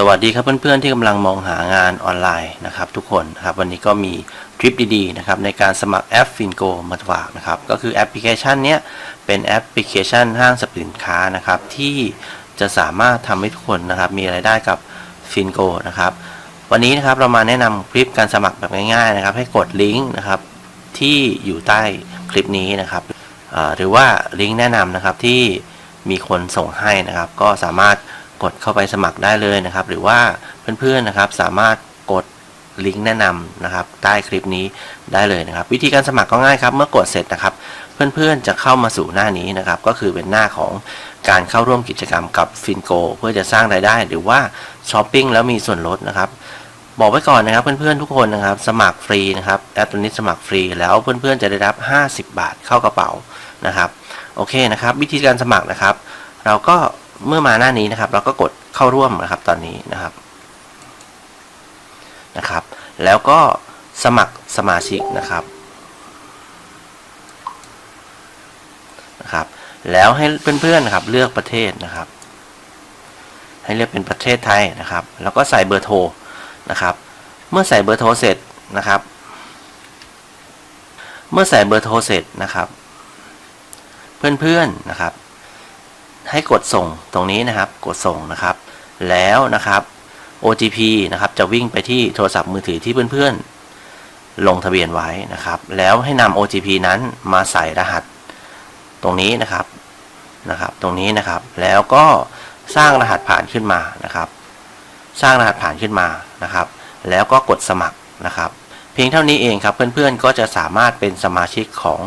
สวัสดีครับเพื่อนๆที่กำลังมองหางานออนไลน์นะครับทุกคนนะครับวันนี้ก็มีทริปดีๆนะครับในการสมัครแอป Fingo มาฝากนะครับก็คือแอปพลิเคชันเนี้ยเป็นแอปพลิเคชันห้างสรรพสินค้านะครับที่จะสามารถทำให้ทุกคนนะครับมีรายได้กับ Fingo นะครับวันนี้นะครับเรามาแนะนำคลิปการสมัครแบบง่ายๆนะครับให้กดลิงก์นะครับที่อยู่ใต้คลิปนี้นะครับหรือว่าลิงก์แนะนำนะครับที่มีคนส่งให้นะครับก็สามารถ กดเข้าไปสมัครได้เลยนะครับ หรือว่าเพื่อนๆนะครับ สามารถกดลิงก์แนะนำนะครับ ใต้คลิปนี้ได้เลยนะครับ วิธีการสมัครก็ง่ายครับ เมื่อกดเสร็จนะครับ เพื่อนๆจะเข้ามาสู่หน้านี้นะครับ ก็คือเป็นหน้าของการเข้าร่วมกิจกรรมกับฟินโกเพื่อจะสร้างรายได้ หรือว่าช้อปปิ้งแล้วมีส่วนลดนะครับบอกไว้ก่อนนะครับเพื่อนๆทุกคนนะครับ สมัครฟรีนะครับแอปตัวนี้สมัครฟรีแล้วเพื่อนๆจะได้รับ 50 บาทเข้ากระเป๋านะครับ โอเคนะครับ วิธีการสมัครนะครับ เราก็ เมื่อมาหน้านี้นะครับ เราก็กดเข้าร่วมนะครับตอนนี้นะครับนะครับ แล้วก็สมัครสมาชิกนะครับนะครับ แล้วให้เพื่อนๆนะครับเลือกประเทศนะครับ ให้เลือกเป็นประเทศไทยนะครับ แล้วก็ใส่เบอร์โทรนะครับ เมื่อใส่เบอร์โทรเสร็จนะครับ เมื่อใส่เบอร์โทรเสร็จนะครับ เพื่อนๆนะครับ ให้กดส่งตรงนี้นะครับ กดส่งนะครับ แล้วนะครับ OTP นะครับจะวิ่งไปที่โทรศัพท์มือถือที่เพื่อนๆ ลงทะเบียนไว้นะครับ แล้วให้นำ OTP นั้นมาใส่รหัส ตรงนี้นะครับนะครับ ตรงนี้นะครับ แล้วก็สร้างรหัสผ่านขึ้นมานะครับ สร้างรหัสผ่านขึ้นมานะครับ แล้วก็กดสมัครนะครับ เพียงเท่านี้เองครับเพื่อนๆก็จะสามารถเป็นสมาชิกของ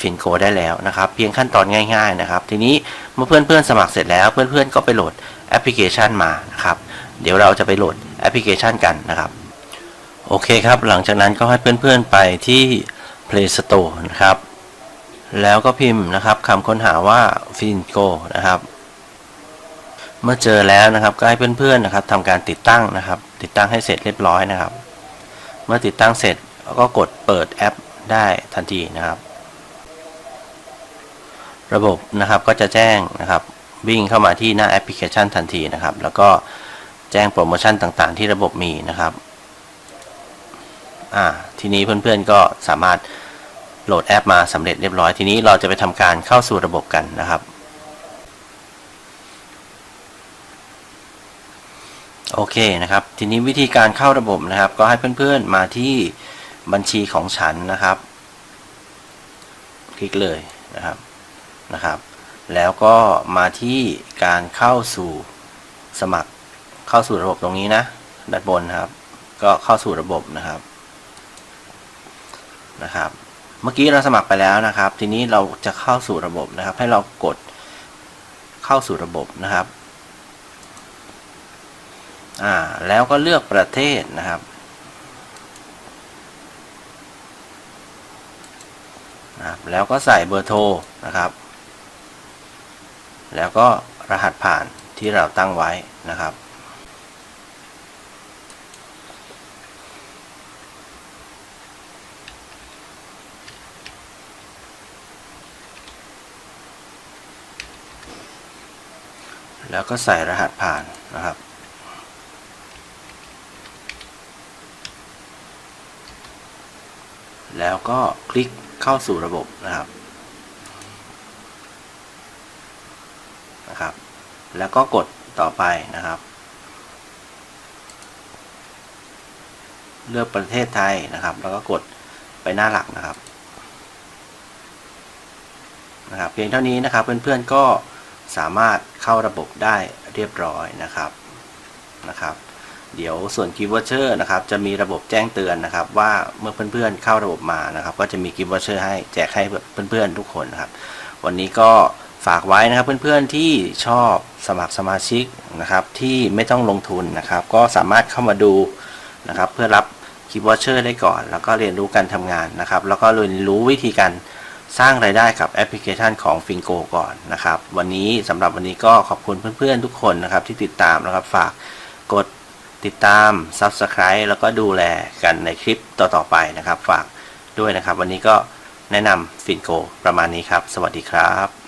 ฟินโกได้แล้วนะครับ เพียงขั้นตอนง่ายๆนะครับ ทีนี้เมื่อเพื่อนๆสมัครเสร็จแล้ว เพื่อนๆก็ไปโหลดแอปพลิเคชันมานะครับ เดี๋ยวเราจะไปโหลดแอปพลิเคชันกันนะครับ โอเคครับ หลังจากนั้นก็ให้เพื่อนๆไปที่ Play Store นะครับ แล้วก็พิมพ์นะครับคำค้นหาว่า Fingo นะครับ เมื่อเจอแล้วนะครับก็ให้เพื่อนๆนะครับทำการติดตั้งนะครับ ติดตั้งให้เสร็จเรียบร้อยนะครับ เมื่อติดตั้งเสร็จก็กดเปิดแอปได้ทันทีนะครับ ระบบนะครับก็จะแจ้งนะครับวิ่งเข้ามาที่หน้าแอปพลิเคชันทันทีนะครับ แล้วก็แจ้งโปรโมชั่นต่างๆ ที่ระบบมีนะครับอ่าทีนี้เพื่อนๆก็สามารถโหลดแอปมาสำเร็จเรียบร้อย ทีนี้เราจะไปทำการเข้าสู่ระบบกันนะครับ โอเคนะครับ ทีนี้วิธีการเข้าระบบนะครับ ก็ให้เพื่อนๆมาที่บัญชีของฉันนะครับ คลิกเลยนะครับ นะครับ แล้วก็มาที่การเข้าสู่สมัครเข้าสู่ระบบตรงนี้นะด้านบนครับ ก็เข้าสู่ระบบนะครับนะครับ เมื่อกี้เราสมัครไปแล้วนะครับ ทีนี้เราจะเข้าสู่ระบบนะครับ ให้เรากดเข้าสู่ระบบนะครับอ่าแล้วก็เลือกประเทศนะครับนะครับ แล้วก็ใส่เบอร์โทรนะครับ แล้วก็รหัสผ่านที่เราตั้งไว้นะครับ แล้วก็ใส่รหัสผ่านนะครับแล้วก็คลิกเข้าสู่ระบบนะครับนะครับ แล้วก็กดต่อไปนะครับ เลือกประเทศไทยนะครับ แล้วก็กดไปหน้าหลักนะครับนะครับเพียงเท่านี้นะครับเพื่อนๆก็สามารถเข้าระบบได้เรียบร้อยนะครับนะครับ เดี๋ยวส่วนกิฟต์วอเชอร์นะครับจะมีระบบแจ้งเตือนนะครับ ว่าเมื่อเพื่อนๆเข้าระบบมานะครับ ก็จะมีกิฟต์วอเชอร์ให้แจกให้เพื่อนๆทุกคนนะครับ วันนี้ก็ ฝากไว้นะครับเพื่อนๆที่ชอบสมัครสมาชิกนะครับที่ไม่ต้องลงทุนนะครับ ก็สามารถเข้ามาดูนะครับเพื่อรับกิฟต์วอเชอร์ได้ก่อน แล้วก็เรียนรู้การทำงานนะครับ แล้วก็เรียนรู้วิธีการสร้างรายได้กับแอปพลิเคชันของ Fingo ก่อนนะครับ วันนี้สำหรับวันนี้ก็ขอบคุณเพื่อนๆทุกคนนะครับที่ติดตามนะครับฝากกดติดตาม Subscribe แล้วก็ดูแลกันในคลิปต่อๆไปนะครับ ฝากด้วยนะครับ วันนี้ก็แนะนำ Fingo ประมาณนี้ครับ สวัสดีครับ